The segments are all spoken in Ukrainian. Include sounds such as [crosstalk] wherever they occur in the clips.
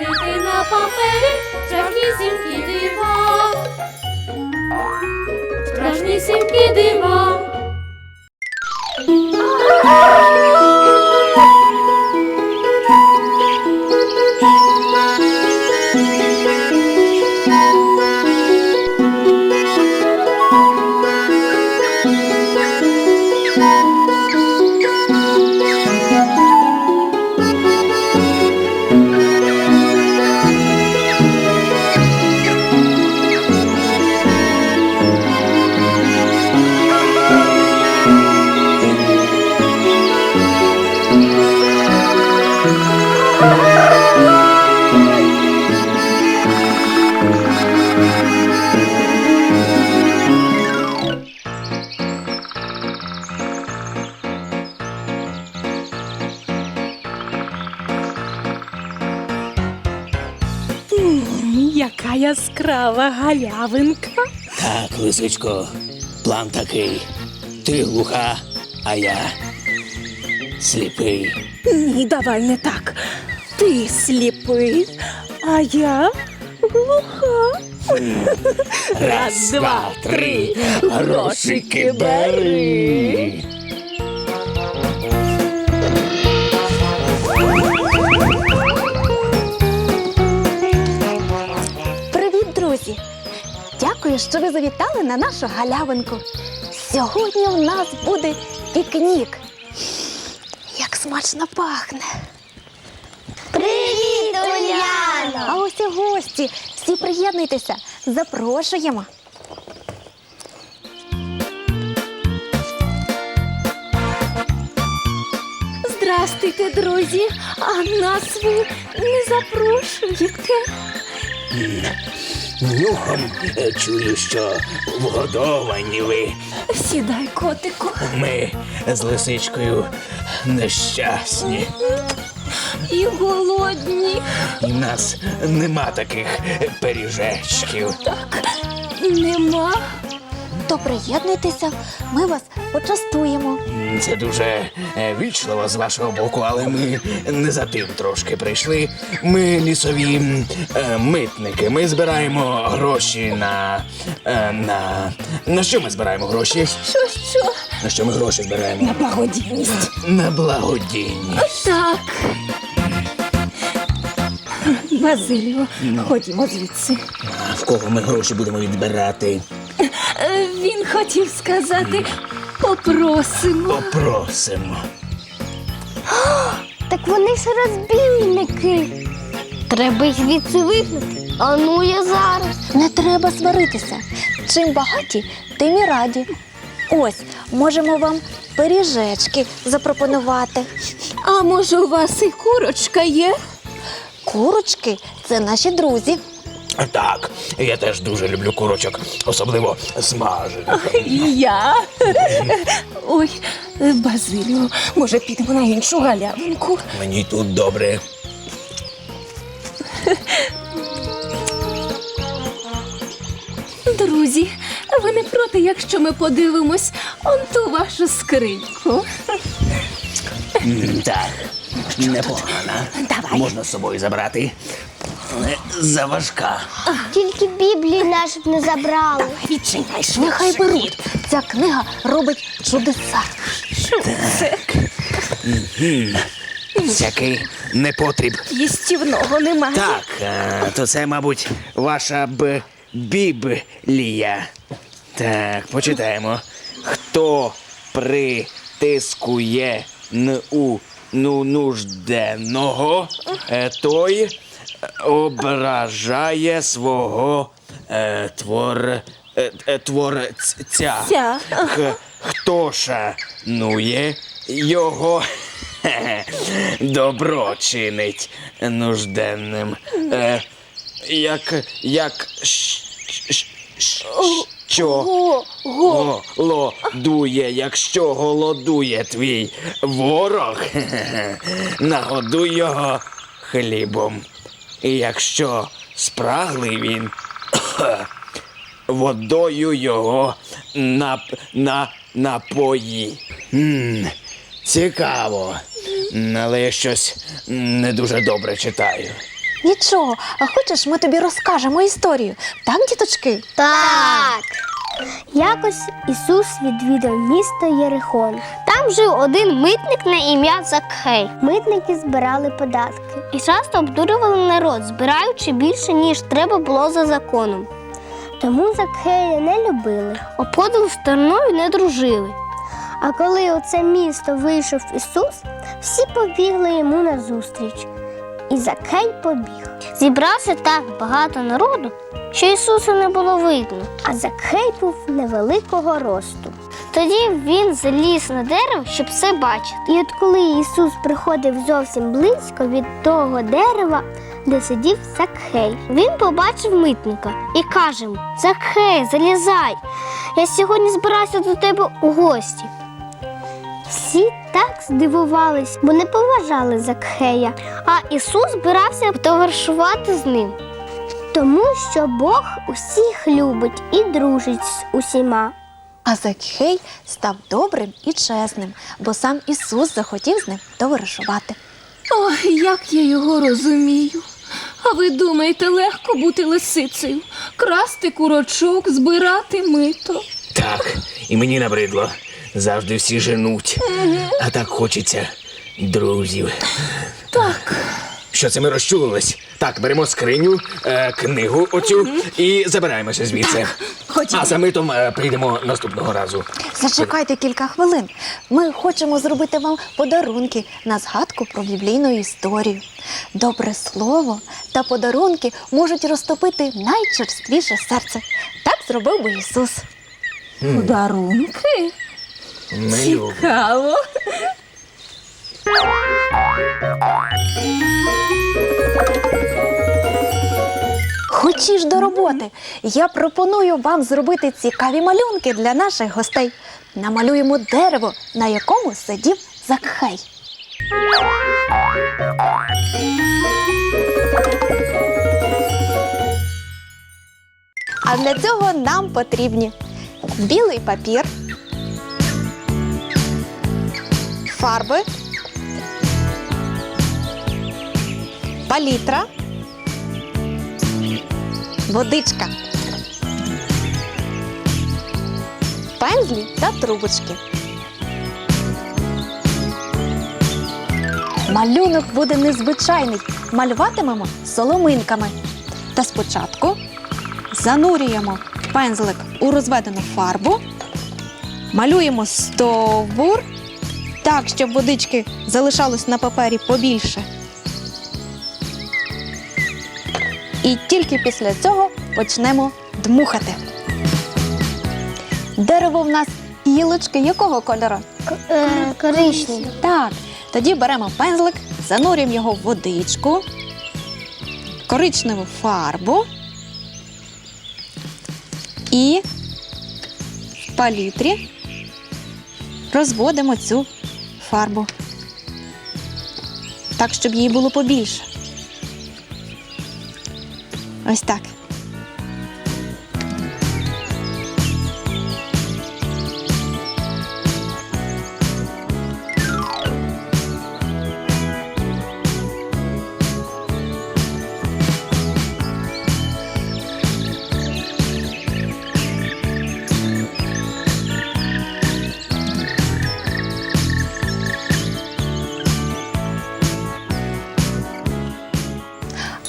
створити на папері страшнісінькі дива. Страшнісінькі дива. Яскрава галявинка. Так, лисичко, план такий. Ти глуха, а я сліпий. Ні, давай не так. Ти сліпий, а я глуха. Раз, два, три. Грошики бери. Дякую, що ви завітали на нашу галявинку. Сьогодні у нас буде пікнік. Як смачно пахне. Привіт, Уляно! А ось і гості. Всі приєднуйтеся. Запрошуємо. Здрастуйте, друзі. А нас ви не запрошуєте. Нюхом е, чую, що вгодовані ви. Сідай, котику. Ми з лисичкою нещасні. І голодні. У нас нема таких пиріжечків. Так, нема. То приєднуйтеся, ми вас почастуємо. Це дуже е, вічливо з вашого боку, але ми не за тим трошки прийшли. Ми лісові м, е, митники. Ми збираємо гроші на. е, на. На що ми збираємо гроші? Що, що? На що ми гроші збираємо? На благодійність. На благодійність. Так. Базиліо, ходімо звідси. А в кого ми гроші будемо відбирати? Він хотів сказати попросимо. Попросимо. Так вони ж розбійники. Треба їх звідси вигнати. А ну я зараз. Не треба сваритися. Чим багаті, тим і раді. Ось, можемо вам пиріжечки запропонувати. А може, у вас і курочка є? Курочки це наші друзі. Так, я теж дуже люблю курочок, особливо смажених. І я. Ой, Базиліо, може підемо на іншу галявинку? Мені тут добре. Друзі, ви не проти, якщо ми подивимось он ту вашу скриньку. М, Так, непогана. Давай. Можна з собою забрати. Але заважка. Тільки Біблії наш б не забрали. Відчиняй Нехай беруть. Ця книга робить чудеса. Всякий непотріб. Їстівного немає. Так, е, то це, мабуть, ваша б біблія. Так, почитаємо. Хто притискує ну, ну, нужденного, е, той ображає свого е, твор, е, е, творця. Ця. Х- Хто шанує його [laughs] Хе-хе. Добро чинить нужденним. Е, як. як. щ- щ- щ- Що голодує, якщо голодує твій ворог, хе-хе-хе, [laughs] нагодуй його хлібом. І якщо спраглий він, [coughs] водою його нап, на, напої. м цікаво. Але я щось не дуже добре читаю. Нічого, а хочеш, ми тобі розкажемо історію. Так, діточки? Так. Якось Ісус відвідав місто Єрихон. Там жив один митник на ім'я Закхей. Митники збирали податки і часто обдурювали народ, збираючи більше, ніж треба було за законом. Тому Закхея не любили, обходили стороною не дружили. А коли у це місто вийшов Ісус, всі побігли йому назустріч. І Закхей побіг. Зібрався так багато народу, що Ісуса не було видно, а Закхей був невеликого росту. Тоді він заліз на дерево, щоб все бачити. І от коли Ісус приходив зовсім близько від того дерева, де сидів Закхей, він побачив митника і каже Закхей, залізай! Я сьогодні збирався до тебе у гості. Всі так здивувались, бо не поважали Закхея, а Ісус збирався товаришувати з ним. Тому що Бог усіх любить і дружить з усіма. А Закхей став добрим і чесним, бо сам Ісус захотів з ним товаришувати. Ой, як я його розумію. А ви думаєте, легко бути лисицею, красти курочок, збирати мито? Так, і мені набридло. Завжди всі женуть. А так хочеться друзів. Так, Що це ми розчулились? Так, беремо скриню, е, книгу оцю і забираємося звідси. ходімо. А за митом е, прийдемо наступного разу. Зачекайте кілька хвилин. Ми хочемо зробити вам подарунки на згадку про біблійну історію. Добре слово та подарунки можуть розтопити найчерствіше серце. Так зробив би Ісус. подарунки. Ми любимо. Цікаво. Хочеш до роботи. Я пропоную вам зробити цікаві малюнки для наших гостей. Намалюємо дерево, на якому сидів Закхей. А для цього нам потрібні білий папір, фарби, палітра водичка, пензлі та трубочки. Малюнок буде незвичайний. Малюватимемо соломинками. Та спочатку занурюємо пензлик у розведену фарбу, малюємо стовбур так, щоб водички залишалось на папері побільше. І тільки після цього почнемо дмухати. Дерево в нас гілочки якого кольору? Е, коричневий. Так, тоді беремо пензлик, занурюємо його в водичку, коричневу фарбу і в палітрі розводимо цю фарбу. Так, щоб її було побільше. Ось так.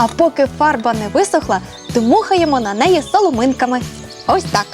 А поки фарба не висохла, дмухаємо на неї соломинками. Ось так.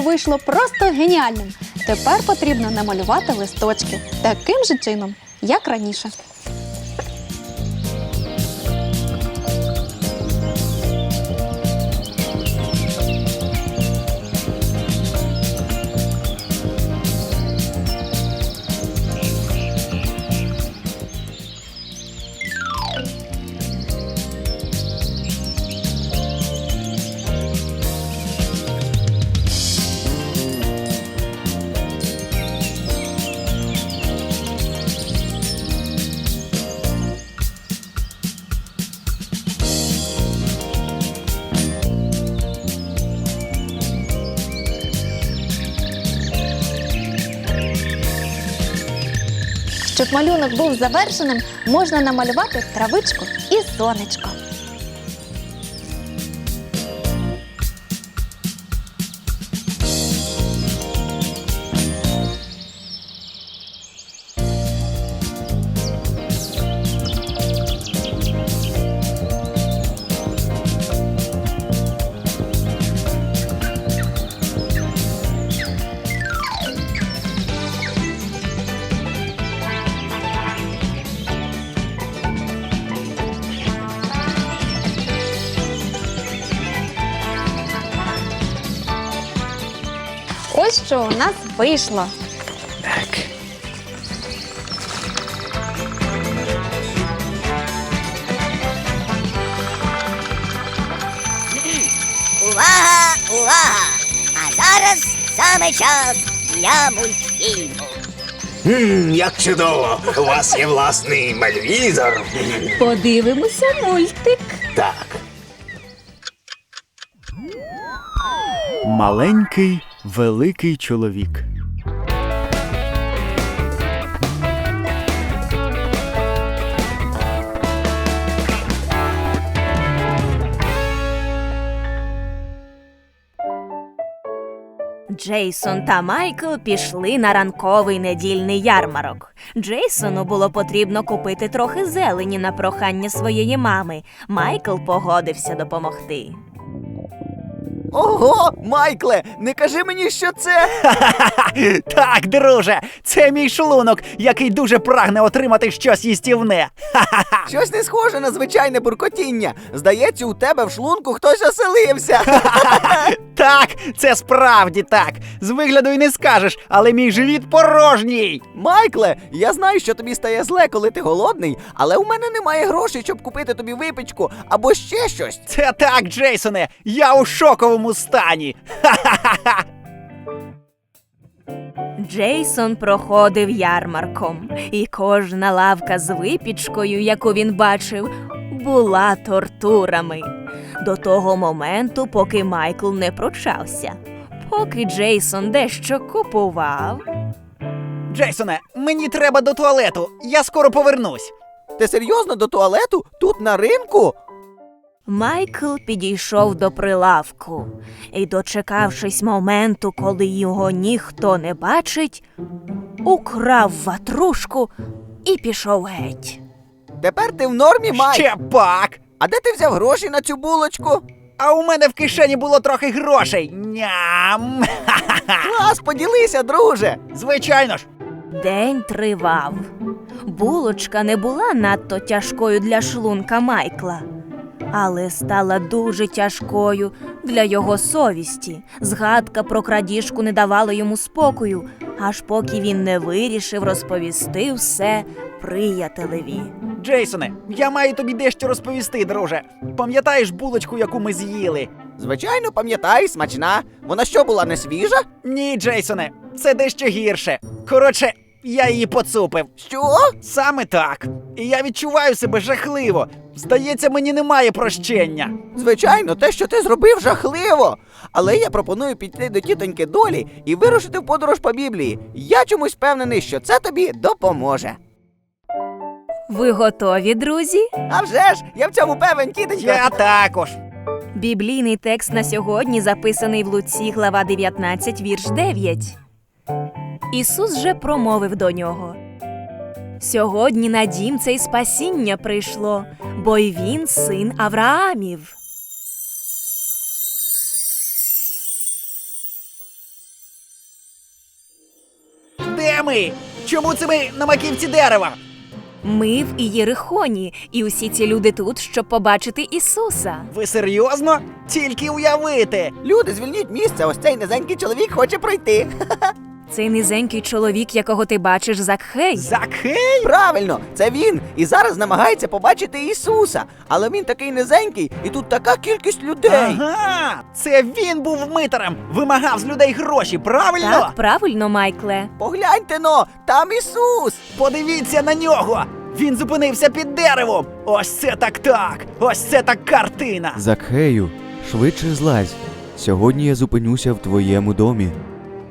Вийшло просто геніальним. Тепер потрібно намалювати листочки таким же чином, як раніше. Щоб малюнок був завершеним, можна намалювати травичку і сонечко. Ось що у нас вийшло. Так. Увага, увага! А зараз саме час для мультфільму. М, як чудово! У вас є власний мальвізор. Подивимося мультик. Так. Маленький великий чоловік. Джейсон та Майкл пішли на ранковий недільний ярмарок. Джейсону було потрібно купити трохи зелені на прохання своєї мами. Майкл погодився допомогти. Ого, Майкле, не кажи мені, що це. [laughs] Так, друже, це мій шлунок, який дуже прагне отримати щось їстівне. [laughs] Щось не схоже на звичайне буркотіння. Здається, у тебе в шлунку хтось оселився. [laughs] Так, це справді так. З вигляду й не скажеш, але мій живіт порожній. Майкле, я знаю, що тобі стає зле, коли ти голодний, але у мене немає грошей, щоб купити тобі випічку або ще щось. Це так, Джейсоне, я у шоковому стані. Ха-ха-ха. Джейсон проходив ярмарком, і кожна лавка з випічкою, яку він бачив, була тортурами. До того моменту, поки Майкл не пручався. Поки Джейсон дещо купував, Джейсоне, мені треба до туалету. Я скоро повернусь. Ти серйозно до туалету? Тут на ринку? Майкл підійшов до прилавку і, дочекавшись моменту, коли його ніхто не бачить, украв ватрушку і пішов геть. Тепер ти в нормі, Майк. Ще пак. А де ти взяв гроші на цю булочку? А у мене в кишені було трохи грошей. Ням. [laughs] Клас, поділися, друже. Звичайно ж. День тривав. Булочка не була надто тяжкою для шлунка Майкла, але стала дуже тяжкою для його совісті. Згадка про крадіжку не давала йому спокою, аж поки він не вирішив розповісти все приятелеві. Джейсоне, я маю тобі дещо розповісти, друже. Пам'ятаєш булочку, яку ми з'їли? Звичайно, пам'ятай, смачна. Вона що була не свіжа? Ні, Джейсоне, це дещо гірше. Коротше, я її поцупив. Що? Саме так. І я відчуваю себе жахливо. Здається, мені немає прощення. Звичайно, те, що ти зробив, жахливо. Але я пропоную піти до тітоньки долі і вирушити в подорож по Біблії. Я чомусь впевнений, що це тобі допоможе. Ви готові, друзі? А вже ж, я в цьому певен, тітонько. Я також. Біблійний текст на сьогодні записаний в Луці, глава 19, вірш 9. Ісус же промовив до нього. Сьогодні на дім цей спасіння прийшло, бо й він син Авраамів. Де ми? Чому це ми на маківці дерева? Ми в Ієрихоні, і усі ці люди тут, щоб побачити Ісуса. Ви серйозно? Тільки уявити. Люди, звільніть місце, ось цей низенький чоловік хоче пройти. [laughs] Цей низенький чоловік, якого ти бачиш, Закхей. Закхей? Правильно, це він. І зараз намагається побачити Ісуса. Але він такий низенький, і тут така кількість людей. Ага, це він був митарем, вимагав з людей гроші, правильно? Так, правильно, Майкле. Погляньте но, там Ісус. Подивіться на нього! Він зупинився під деревом! Ось це так так! Ось це так картина! Закхею, швидше злазь. Сьогодні я зупинюся в твоєму домі.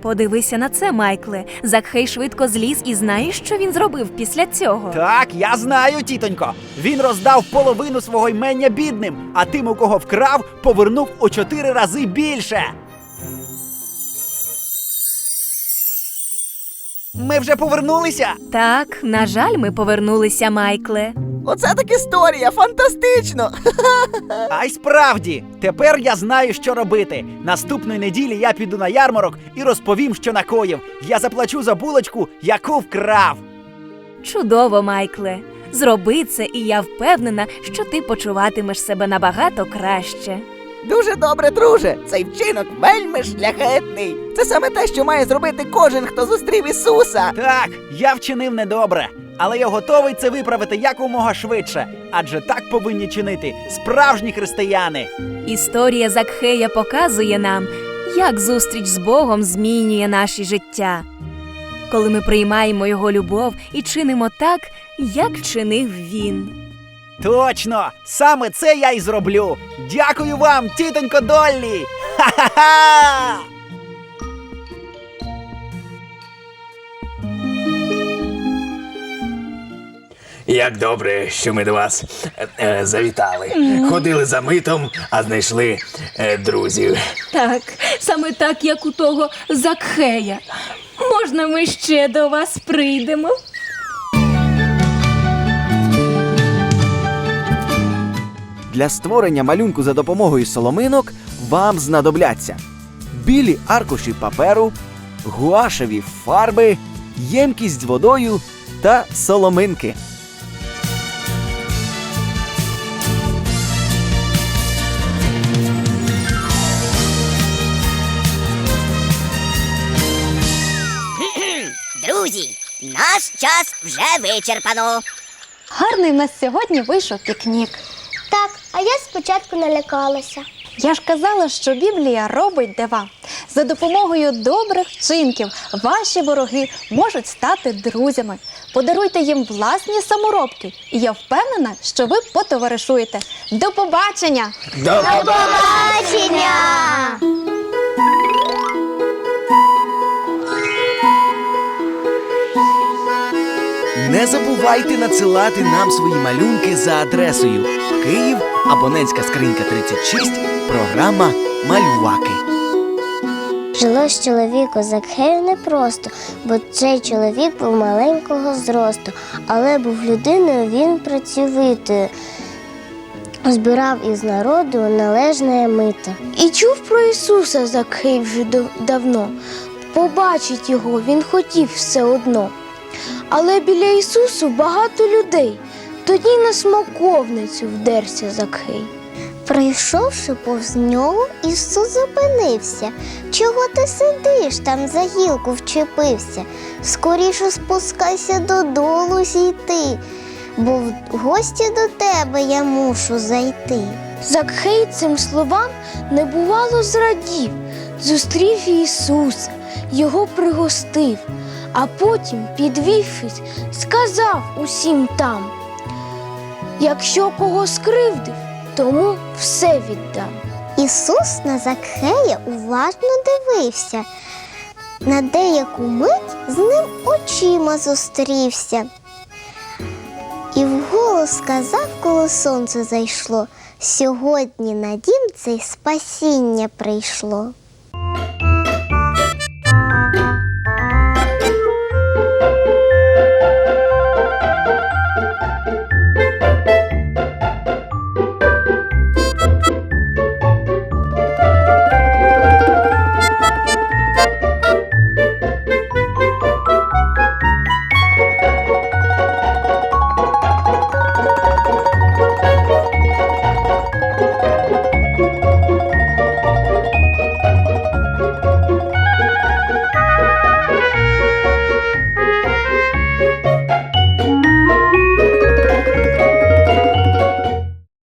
Подивися на це, Майкле. Закхей швидко зліз і знаєш, що він зробив після цього? Так, я знаю, тітонько. Він роздав половину свого ймення бідним, а тим, у кого вкрав, повернув у чотири рази більше. Ми вже повернулися. Так, на жаль, ми повернулися, Майкле. Оце так історія, фантастично. А й справді, тепер я знаю, що робити. Наступної неділі я піду на ярмарок і розповім, що накоїв. Я заплачу за булочку, яку вкрав. Чудово, Майкле. Зроби це, і я впевнена, що ти почуватимеш себе набагато краще. Дуже добре, друже. Цей вчинок вельми шляхетний. Це саме те, що має зробити кожен, хто зустрів Ісуса. Так, я вчинив недобре, але я готовий це виправити якомога швидше, адже так повинні чинити справжні християни. Історія Закхея показує нам, як зустріч з Богом змінює наші життя. Коли ми приймаємо його любов і чинимо так, як чинив він. Точно, саме це я й зроблю. Дякую вам, тітонько Доллі! Ха-ха-ха! Як добре, що ми до вас е, е, завітали. Ходили за митом, а знайшли е, друзів. Так, саме так, як у того Закхея. Можна ми ще до вас прийдемо? Для створення малюнку за допомогою соломинок вам знадобляться білі аркуші паперу, гуашеві фарби, ємкість з водою та соломинки. Друзі, наш час вже вичерпано. Гарний в нас сьогодні вийшов пікнік. Так, а я спочатку налякалася. Я ж казала, що Біблія робить дива. За допомогою добрих вчинків ваші вороги можуть стати друзями. Подаруйте їм власні саморобки, і я впевнена, що ви потоваришуєте. До побачення! До Побачення! Не забувайте надсилати нам свої малюнки за адресою Київ, абонентська скринька 36, програма Малюваки. Жилось чоловіку Закхею непросто, бо цей чоловік був маленького зросту, але був людиною він працьовитою. Збирав із народу належне мито. І чув про Ісуса Закхей вже дав- давно. Побачить його він хотів все одно. Але біля Ісусу багато людей. Тоді на смоковницю вдерся Закхей. Прийшовши повз нього, Ісус зупинився. Чого ти сидиш там за гілку вчепився? Скоріше спускайся додолу зійти, бо в гості до тебе я мушу зайти. Закхей цим словам небувало зрадів, зустрів Ісуса, його пригостив, а потім, підвівшись, сказав усім там: якщо кого скривдив, тому все віддам. Ісус на Закхея уважно дивився. На деяку мить з ним очима зустрівся. І вголос сказав, коли сонце зайшло, сьогодні на дім цей спасіння прийшло.